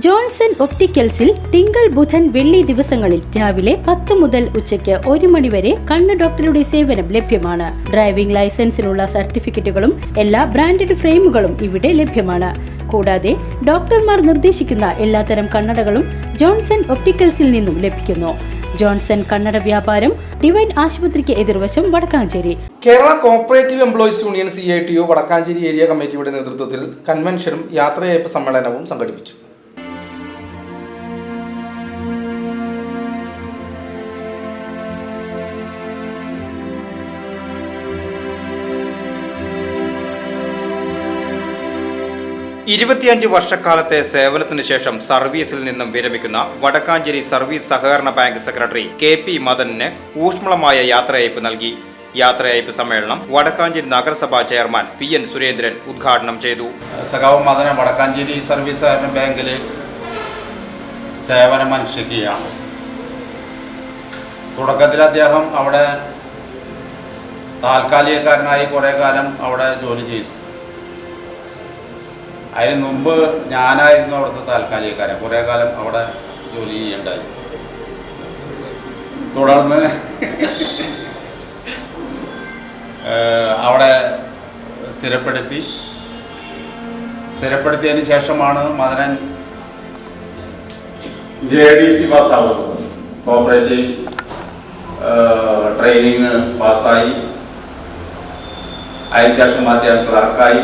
Johnson ഒപ്റ്റിക്കൽസിൽ തിങ്കൾ ബുധൻ വെള്ളി ദിവസങ്ങളിൽ രാവിലെ പത്ത് മുതൽ ഉച്ചയ്ക്ക് ഒരു മണിവരെ കണ്ണ് ഡോക്ടറുടെ സേവനം ലഭ്യമാണ്. ഡ്രൈവിംഗ് ലൈസൻസിനുള്ള സർട്ടിഫിക്കറ്റുകളും എല്ലാ ബ്രാൻഡഡ് ഫ്രെയിമുകളും ഇവിടെ ലഭ്യമാണ്. കൂടാതെ ഡോക്ടർമാർ നിർദ്ദേശിക്കുന്ന എല്ലാത്തരം കണ്ണടകളും ജോൺസൺ ഒപ്റ്റിക്കൽസിൽ നിന്നും ലഭിക്കുന്നു. ജോൺസൺ കണ്ണട വ്യാപാരം ഡിവൈൻ ആശുപത്രിക്ക് എതിർവശം Vadakkanchery. Kerala cooperative employees union C I T U Vadakkanchery area കമ്മിറ്റിയുടെ നേതൃത്വത്തിൽ കൺവെൻഷനും യാത്രയയപ്പ് സമ്മേളനവും സംഘടിപ്പിച്ചു. ഇരുപത്തിയഞ്ച് വർഷക്കാലത്തെ സേവനത്തിനു ശേഷം സർവീസിൽ നിന്നും വിരമിക്കുന്ന വടക്കാഞ്ചേരി സർവീസ് സഹകരണ ബാങ്ക് സെക്രട്ടറി കെ പി മദനിന് ഊഷ്മളമായ യാത്രയയപ്പ് നൽകി. യാത്രയയപ്പ് സമ്മേളനം വടക്കാഞ്ചേരി നഗരസഭാ ചെയർമാൻ പി എൻ സുരേന്ദ്രൻ ഉദ്ഘാടനം ചെയ്തു. സഖാവ് മദന വടക്കാഞ്ചേരി സർവീസ് സഹകരണ ബാങ്കിൽ സേവനമനുഷ്ഠിക്കുകയാണ് തുടക്കത്തിൽ അദ്ദേഹം അവിടെ താൽക്കാലികക്കാരനായി കുറേ കാലം അവിടെ ജോലി ചെയ്തു. അതിന് മുമ്പ് ഞാനായിരുന്നു അവിടുത്തെ താൽക്കാലികക്കാരൻ. കുറേ കാലം അവിടെ ജോലി ചെയ്യണ്ടായി. തുടർന്ന് അവിടെ സ്ഥിരപ്പെടുത്തി. സ്ഥിരപ്പെടുത്തിയതിന് ശേഷമാണ് മദനൻ ജെ ഡി സി പാസ്സാവുന്നത് കോപ്പറേറ്റീവ് ട്രെയിനിങ് പാസ്സായി. അതിനുശേഷം അദ്ദേഹം ക്ലർക്കായി.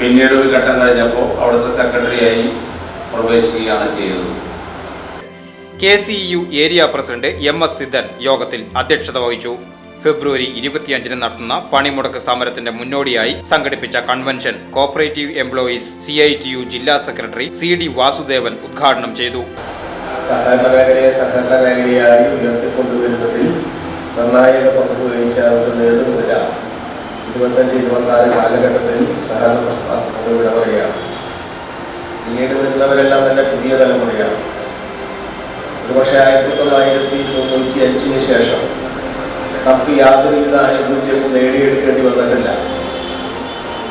പിന്നീട് ഒരു ഘട്ടം കഴിഞ്ഞപ്പോൾ അവിടുത്തെ സെക്രട്ടറിയായി പ്രവേശിക്കുകയാണ് ചെയ്തത്. K C U area president M S Sidhan യോഗത്തിൽ അധ്യക്ഷത വഹിച്ചു. ഫെബ്രുവരി ഇരുപത്തിയഞ്ചിന് നടത്തുന്ന പണിമുടക്ക് സമരത്തിന്റെ മുന്നോടിയായി സംഘടിപ്പിച്ച convention cooperative employees C I T U ജില്ലാ സെക്രട്ടറി സി ഡി വാസുദേവൻ ഉദ്ഘാടനം ചെയ്തു. സഹകരണ മേഖലയെ സഹകരണ മേഖലയായി ഉയർത്തിക്കൊണ്ടുവരുന്നതിൽ നിർണായക പങ്ക് വഹിച്ച ഒരു ഇരുപത്തഞ്ച് ഇരുപത്തിനാല് കാലഘട്ടത്തിൽ സഹകരണ പ്രസ്ഥാനത്തോട് വിട പറയുകയാണ് പിന്നീട് വരുന്നവരെല്ലാം തന്നെ പുതിയ തലമുറയാണ്. ഒരുപക്ഷെ ആയിരത്തി തൊള്ളായിരത്തി തൊണ്ണൂറ്റി അഞ്ചിന് ശേഷം നമുക്ക് യാതൊരുവിധ ആനുകൂല്യവും നേടിയെടുക്കേണ്ടി വന്നിട്ടില്ല.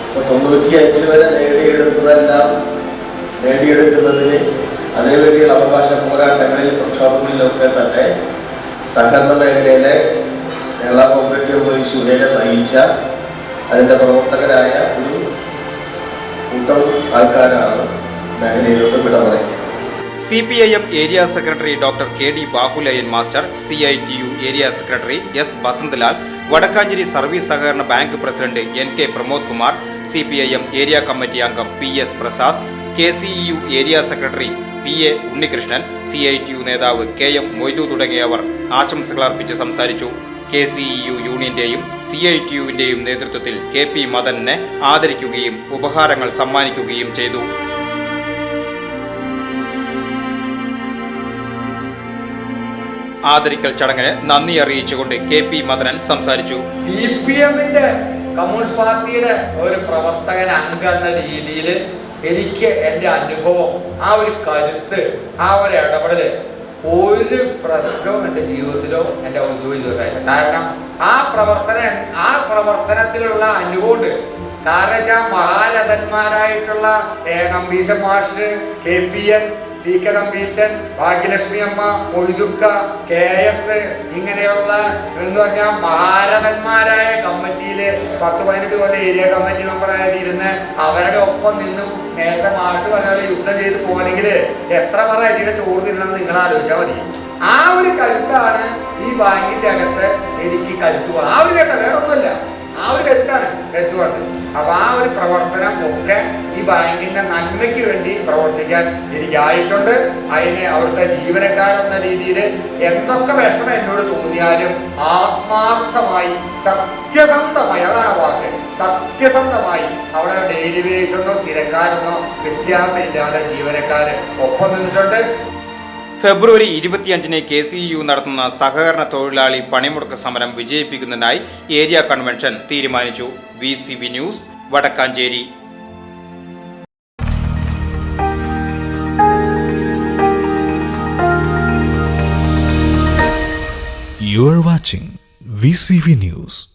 അപ്പോൾ തൊണ്ണൂറ്റി അഞ്ച് വരെ നേടിയെടുത്തതെല്ലാം നേടിയെടുക്കുന്നതിന് അതിനുവേണ്ടിയുള്ള അവകാശ പോരാട്ടങ്ങളിൽ പ്രക്ഷോഭങ്ങളിലൊക്കെ തന്നെ സഹകരണ മേഖലയിലെ കേരള കോപ്പറേറ്റീവ് പോലീസ് യൂണിയനെ നയിച്ച അതിന്റെ പ്രവർത്തകരായ ഒരു കൂട്ടം ആൾക്കാരാണ് മേഖലയിലോട്ട് വിട പറയുന്നത് C P I M area secretary doctor K D Bahuleyan master C I T U area secretary S Vasanthalal Vadakkanchery service സഹകരണ bank president N K Pramod Kumar C P I M area committee അംഗം P S Prasad K C E U area secretary P A Unnikrishnan C I T U നേതാവ് K M Moidu തുടങ്ങിയവർ ആശംസകൾ അർപ്പിച്ച് സംസാരിച്ചു. K C E U യൂണിയന്റെയും C I T യുവിന്റെയും നേതൃത്വത്തിൽ K P മദനെ ആദരിക്കുകയും ഉപഹാരങ്ങൾ സമ്മാനിക്കുകയും ചെയ്തു. ആദരിക്കൽ ചടങ്ങിന് നന്ദി അറിയിച്ചുകൊണ്ട് കെ പി മദനൻ സംസാരിച്ചു. സി പി എമ്മിന്റെ കമ്മ്യൂണിസ്റ്റ് പാർട്ടിയുടെ ഒരു പ്രവർത്തകൻ അംഗം എന്ന രീതിയിൽ എനിക്ക് എന്റെ അനുഭവം ആ ഒരു കരുത്ത് ആ ഒരു ഇടപെടൽ ഒരു പ്രശ്നവും എന്റെ ജീവിതത്തിലോ എന്റെ ഔദ്യോഗിക ജീവിതത്തിലോ കാരണം ആ പ്രവർത്തന ആ പ്രവർത്തനത്തിലുള്ള അനുകൊണ്ട് കാരണം വെച്ചാൽ മഹാരഥന്മാരായിട്ടുള്ള ഏ, നമ്പീശൻ മാഷ് K P N T K Nambeesan Bhagyalakshmi അമ്മ മൊയ്തുക്ക കെ എസ് ഇങ്ങനെയുള്ള എന്ന് പറഞ്ഞാൽ മഹാരഥന്മാരായ കമ്മിറ്റിയിലെ പത്ത് പതിനെട്ട് കൊല്ലം ഏരിയ കമ്മിറ്റി മെമ്പറായിട്ട് ഇരുന്ന് അവരുടെ ഒപ്പം നിന്നും നേരത്തെ മാഷ് പറഞ്ഞ പോലെ യുദ്ധം ചെയ്ത് പോകണമെങ്കിൽ എത്ര പറ അരിയുടെ ചോറ് തിന്നണം നിങ്ങൾ ആലോചിച്ചാൽ മതി. ആ ഒരു കരുത്താണ് ഈ ബാങ്കിന്റെ അകത്ത് എനിക്ക് കരുത്ത് ആ ഒരു കേട്ട വേറെ ഒന്നുമല്ല ആ ഒരു കരുത്താണ് കരുത്ത് അപ്പൊ ആ ഒരു പ്രവർത്തനം ഒക്കെ ഈ ബാങ്കിന്റെ നന്മയ്ക്ക് വേണ്ടി പ്രവർത്തിക്കാൻ എനിക്കായിട്ടുണ്ട്. അതിനെ അവിടുത്തെ ജീവനക്കാരെന്ന രീതിയിൽ എന്തൊക്കെ വിഷമം എന്നോട് തോന്നിയാലും ആത്മാർത്ഥമായി സത്യസന്ധമായി അതാണ് വാക്ക്. സത്യസന്ധമായി അവിടെ ഡെയിലി വേസ് എന്നോ സ്ഥിരക്കാരെന്നോ വ്യത്യാസമില്ലാതെ ജീവനക്കാര് ഒപ്പം നിന്നിട്ടുണ്ട്. ഫെബ്രുവരി ഇരുപത്തിയഞ്ചിന് കെ സി യു നടത്തുന്ന സഹകരണ തൊഴിലാളി പണിമുടക്ക് സമരം വിജയിപ്പിക്കുന്നതിനായി ഏരിയ കൺവെൻഷൻ തീരുമാനിച്ചു V C B news Vadakkanchery You are watching VCV News.